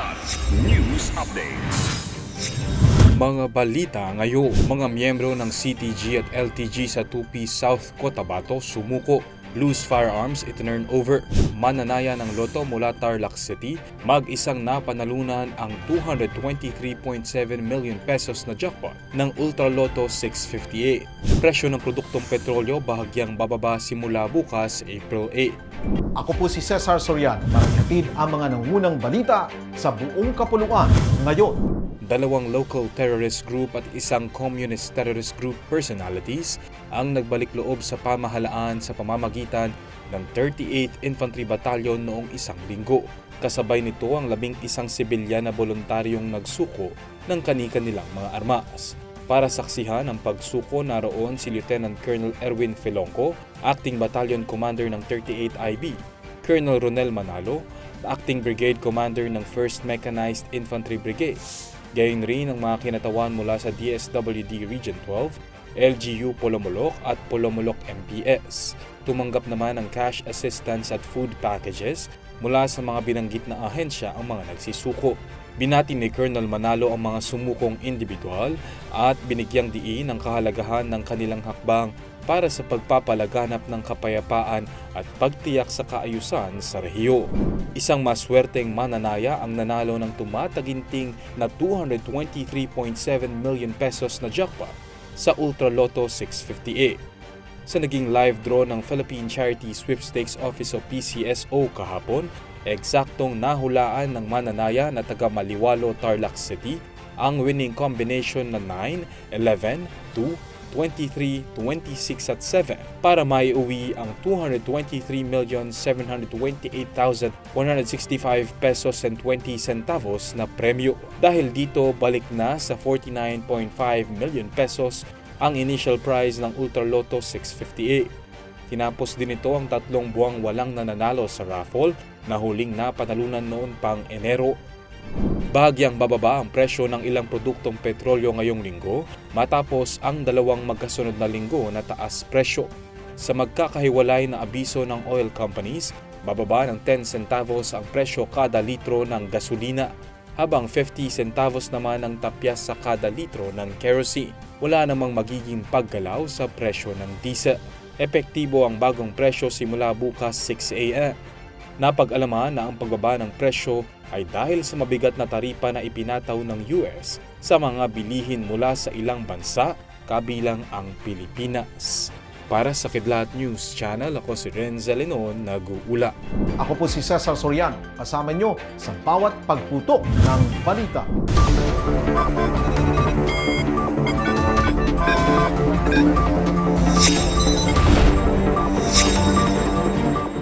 Kilat News Updates. Mga balita ngayon, mga miyembro ng CTG at LTG sa Tupi South Cotabato sumuko. Blues Firearms itinurn over. Mananaya ng loto mula Tarlac City, mag-isang napanalunan ang 223.7 million pesos na jackpot ng Ultra Lotto 658. Presyo ng produktong petrolyo bahagyang bababa simula bukas April 8. Ako po si Cesar Soriano para ang mga nangunang balita sa buong kapuluan ngayon. Dalawang local terrorist group at isang communist terrorist group personalities ang nagbalik loob sa pamahalaan sa pamamagitan ng 38th Infantry Battalion noong isang linggo. Kasabay nito ang labing isang sibilyan na voluntaryong nagsuko ng kani-kanilang mga armas. Para saksihan ang pagsuko naroon si Lieutenant Colonel Erwin Filonco, Acting Battalion Commander ng 38 IB, Colonel Ronel Manalo, Acting Brigade Commander ng 1st Mechanized Infantry Brigade, Gayon rin ang mga kinatawan mula sa DSWD Region 12, LGU Polomolok at Polomolok MPS. Tumanggap naman ng cash assistance at food packages mula sa mga binanggit na ahensya ang mga nagsisuko. Binati ni Colonel Manalo ang mga sumukong individual at binigyang diin ang kahalagahan ng kanilang hakbang para sa pagpapalaganap ng kapayapaan at pagtiyak sa kaayusan sa rehiyo. Isang maswerteng mananaya ang nanalo ng tumataginting na 223.7 million pesos na jackpot sa Ultra Lotto 658. Sa naging live draw ng Philippine Charity Sweepstakes Office o PCSO kahapon, eksaktong nahulaan ng mananaya na taga Maliwalo, Tarlac City ang winning combination na 9, 11, 2, 23, 26 at 7 para maiuwi ang 223,728,165 pesos and 20 centavos na premyo. Dahil dito, balik na sa 49.5 million pesos ang initial prize ng Ultra Lotto 658. Tinapos din ito ang tatlong buwang walang nananalo sa raffle na huling napanalunan noon pang Enero Bahagyang bababa ang presyo ng ilang produktong petrolyo ngayong linggo matapos ang dalawang magkasunod na linggo na taas presyo. Sa magkakahiwalay na abiso ng oil companies, bababa ng 10 centavos ang presyo kada litro ng gasolina habang 50 centavos naman ang tapyas sa kada litro ng kerosene. Wala namang magiging paggalaw sa presyo ng diesel. Epektibo ang bagong presyo simula bukas 6 a.m. Napag-alaman na ang pagbaba ng presyo ay dahil sa mabigat na taripa na ipinataw ng US sa mga bilihin mula sa ilang bansa kabilang ang Pilipinas. Para sa Kidlat News Channel, ako si Renza Lenon, nag-uula. Ako po si Cesar Soriano, kasama nyo sa bawat pagputok ng balita. Kilat